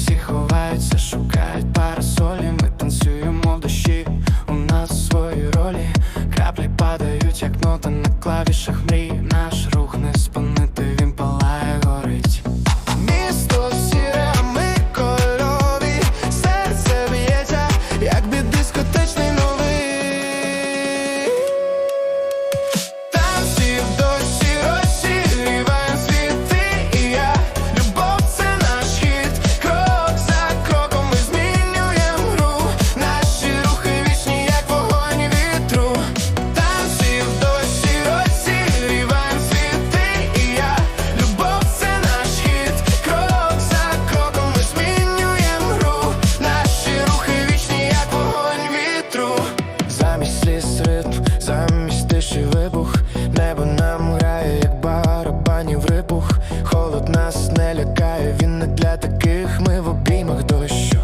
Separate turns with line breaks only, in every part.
всі ховаються, шукають парасолі. Ми танцюємо в дощі, у нас свої ролі. Краплі падають, як нота на клавішах Холод нас не лякає, він не для таких. Ми в обіймах дощу,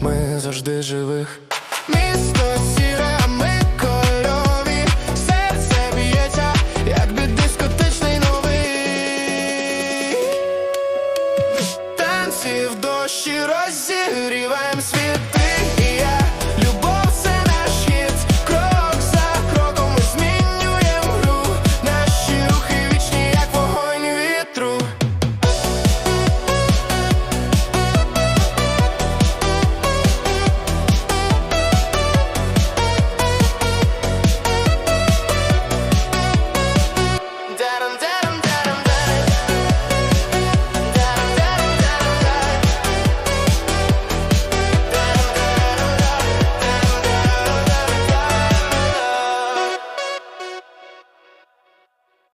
ми завжди живих. Місто сіре, а ми кольорові Серце б'ється, якби дискотичний новий. Танці в дощі розігріваєм світ